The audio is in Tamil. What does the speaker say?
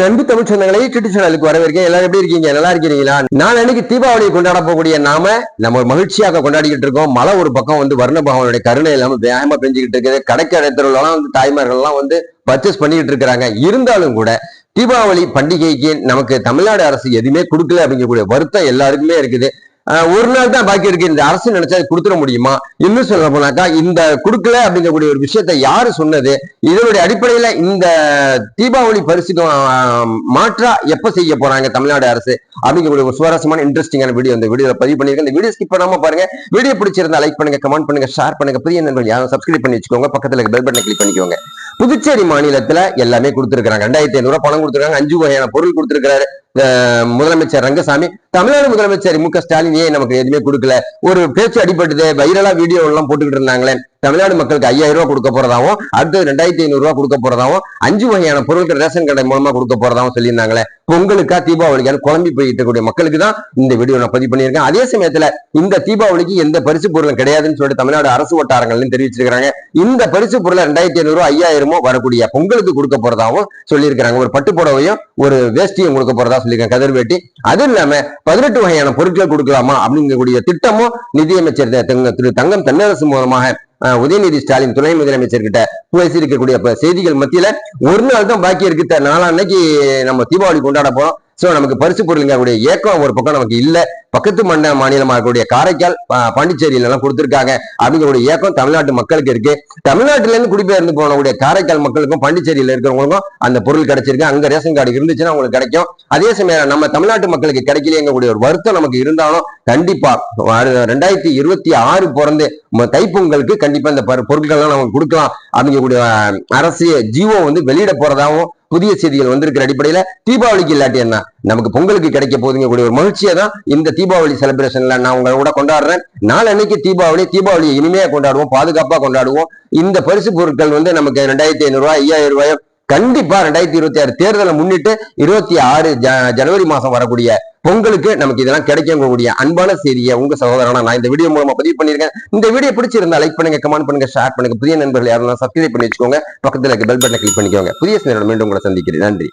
நண்பு தமிழ் சொந்தங்களை யூடியூப் சேனலுக்கு வரவேற்கேன் எல்லாரும் எப்படி இருக்கீங்க? நல்லா இருக்கிறீங்களா? நான் அன்னைக்கு தீபாவளியை கொண்டாட போகக்கூடிய நாம நம்ம மகிழ்ச்சியாக கொண்டாடிக்கிட்டு இருக்கோம். மழை ஒரு பக்கம் வந்து வர்ண பகவானுடைய கருணை இல்லாம வேகமா பெஞ்சுக்கிட்டு இருக்குது. கடைக்கு இடத்துலலாம் வந்து தாய்மார்கள் எல்லாம் வந்து பர்ச்சேஸ் பண்ணிக்கிட்டு இருக்கிறாங்க. இருந்தாலும் கூட தீபாவளி பண்டிகைக்கு நமக்கு தமிழ்நாடு அரசு எதுவுமே கொடுக்கல அப்படிங்கக்கூடிய வருத்தம் எல்லாருக்குமே இருக்குது. ஒரு நாள் தான் பாக்கி இருக்கு. இந்த அரசு நினைச்சா கொடுத்துட முடியுமா? இன்னும் சொல்ல போனாக்கா இந்த கொடுக்கல அப்படிங்கக்கூடிய ஒரு விஷயத்தை யாரு சொன்னது? இதனுடைய அடிப்படையில இந்த தீபாவளி பரிசுக்கு மாற்றா எப்ப செய்ய போறாங்க தமிழ்நாடு அரசு? அப்படிங்கக்கூடிய ஒரு சுவாரஸ்யமான இன்ட்ரெஸ்டிங்கான வீடியோ இந்த வீடியோ பதிவு பண்ணிருக்கேன் இந்த வீடியோ ஸ்கிப் பண்ணாம பாருங்க. வீடியோ பிடிச்சிருந்தா லைக் பண்ணுங்க கமெண்ட் பண்ணுங்க ஷேர் பண்ணுங்க. புதிய நண்பர்கள் யாரும் சப்ஸ்கிரைப் பண்ணி வச்சுக்கோங்க. பக்கத்துல பெல் பட்டனை கிளிக் பண்ணிக்கோங்க. புதுச்சேரி மாநிலத்துல எல்லாமே கொடுத்திருக்கிறாங்க. ரெண்டாயிரத்தி ஐநூறு பணம் கொடுத்திருக்காங்க. அஞ்சு வகையான பொருள் கொடுத்திருக்கிறாரு. அஹ் முதலமைச்சர் ரங்கசாமி. தமிழ்நாடு முதலமைச்சர் மு க ஸ்டாலின் ஏன் நமக்கு எதுவுமே கொடுக்கல? ஒரு பேச்சு அடிபட்டது. வைரலா வீடியோ எல்லாம் போட்டுக்கிட்டு இருந்தாங்களே. தமிழ்நாடு மக்களுக்கு ஐயாயிரம் ரூபாய் கொடுக்க போறதாவும் அடுத்து ரெண்டாயிரத்தி ஐநூறு ரூபாய் கொடுக்க போறதாவும் அஞ்சு வகையான பொருட்கள் ரேஷன் கடை மூலமா கொடுக்க போறதாவும் சொல்லியிருந்தாங்களே. பொங்கலுக்கா தீபாவளிக்கான குழம்பி போயிட்டு இருக்கக்கூடிய மக்களுக்கு தான் இந்த வீடியோ நான் பதிவு பண்ணியிருக்கேன். அதே சமயத்துல இந்த தீபாவளிக்கு எந்த பரிசு பொருளும் கிடையாதுன்னு சொல்லிட்டு தமிழ்நாடு அரசு வட்டாரங்கள்னு தெரிவிச்சிருக்காங்க இந்த பரிசு பொருளை ரெண்டாயிரத்தி ஐநூறு ஐயாயிரமோ வரக்கூடிய பொங்கலுக்கு கொடுக்க போறதாவும் சொல்லியிருக்காங்க ஒரு பட்டு புடவையும் ஒரு வேஷ்டியும் கொடுக்க போறதா சொல்லியிருக்காங்க கதிர்வேட்டி அது இல்லாம பதினெட்டு வகையான பொருட்கள் கொடுக்கலாமா அப்படிங்கக்கூடிய திட்டமும் நிதியமைச்சர் திரு தங்கம் தென்னரசு மூலமாக உதயநிதி ஸ்டாலின் துணை முதலமைச்சர் கிட்ட பேசியிருக்கக்கூடிய செய்திகள் மத்தியில ஒரு நாள் தான் பாக்கி இருக்கு. த- நாளான்னைக்கு நம்ம தீபாவளி கொண்டாட போறோம். சோ நமக்கு பரிசு பொருளுங்கக்கூடிய ஏக்கம் ஒரு பக்கம் நமக்கு இல்ல. பக்கத்து மண்ட மாநிலமாக இருக்கக்கூடிய காரைக்கால் பாண்டிச்சேரியில எல்லாம் கொடுத்திருக்காங்க. அப்படிங்கக்கூடிய இயக்கம் தமிழ்நாட்டு மக்களுக்கு இருக்கு. தமிழ்நாட்டில இருந்து குடிபெயர்ந்து போனக்கூடிய காரைக்கால் மக்களுக்கும் பாண்டிச்சேரியில இருக்கிறவங்களுக்கும் அந்த பொருள் கிடைச்சிருக்கு. அங்க ரேஷன் கார்டு இருந்துச்சுன்னா அவங்களுக்கு கிடைக்கும். அதே சமயம் நம்ம தமிழ்நாட்டு மக்களுக்கு கிடைக்கலையங்கக்கூடிய ஒரு வருத்தம் நமக்கு இருந்தாலும் கண்டிப்பா ரெண்டாயிரத்தி இருபத்தி ஆறு பிறந்து தைப்பொங்கலுக்கு கண்டிப்பா இந்த பரு- பொருட்கள்லாம் நமக்கு கொடுக்கலாம். அப்படிங்கக்கூடிய அரசு ஜீவோ வந்து வெளியிட போறதாகவும் புதிய செய்திகள் வந்திருக்கிற அடிப்படையில தீபாவளிக்கு இல்லாட்டி என்ன? நமக்கு பொங்கலுக்கு கிடைக்க போதுங்க கூடிய ஒரு மகிழ்ச்சியை தான் இந்த தீபாவளி செலிப்ரேஷன்ல நான் உங்களை கூட கொண்டாடுறேன் நாளன்னைக்கு தீபாவளி தீபாவளியை இனிமையா கொண்டாடுவோம் பாதுகாப்பா கொண்டாடுவோம். இந்த பரிசு பொருட்கள் வந்து நமக்கு ரெண்டாயிரத்தி ஐநூறு ரூபாய் ஐயாயிரம் ரூபாய் கண்டிப்பா ரெண்டாயிரத்தி இருபத்தி ஆறு தேர்தலை முன்னிட்டு இருபத்தி ஆறு ஜ- ஜனவரி மாசம் வரக்கூடிய பொங்கலுக்கு நமக்கு இதெல்லாம் கிடைக்கக்கூடிய அன்பான செய்தியை உங்க சகோதரனா நான் இந்த வீடியோ மூலமா பதிவு பண்ணியிருக்கேன். இந்த வீடியோ பிடிச்சிருந்தா லைக் பண்ணுங்க கமெண்ட் பண்ணுங்க ஷேர் பண்ணுங்க. புதிய நண்பர்கள் யாரும் சப்ஸ்கிரைப் பண்ணி வச்சுக்கோங்க. பக்கத்துல இருக்க பெல் பட்டனை கிளிக் பண்ணிக்கோங்க. புதிய சிந்தனை மீண்டும் உங்களை சந்திக்கிறேன். நன்றி.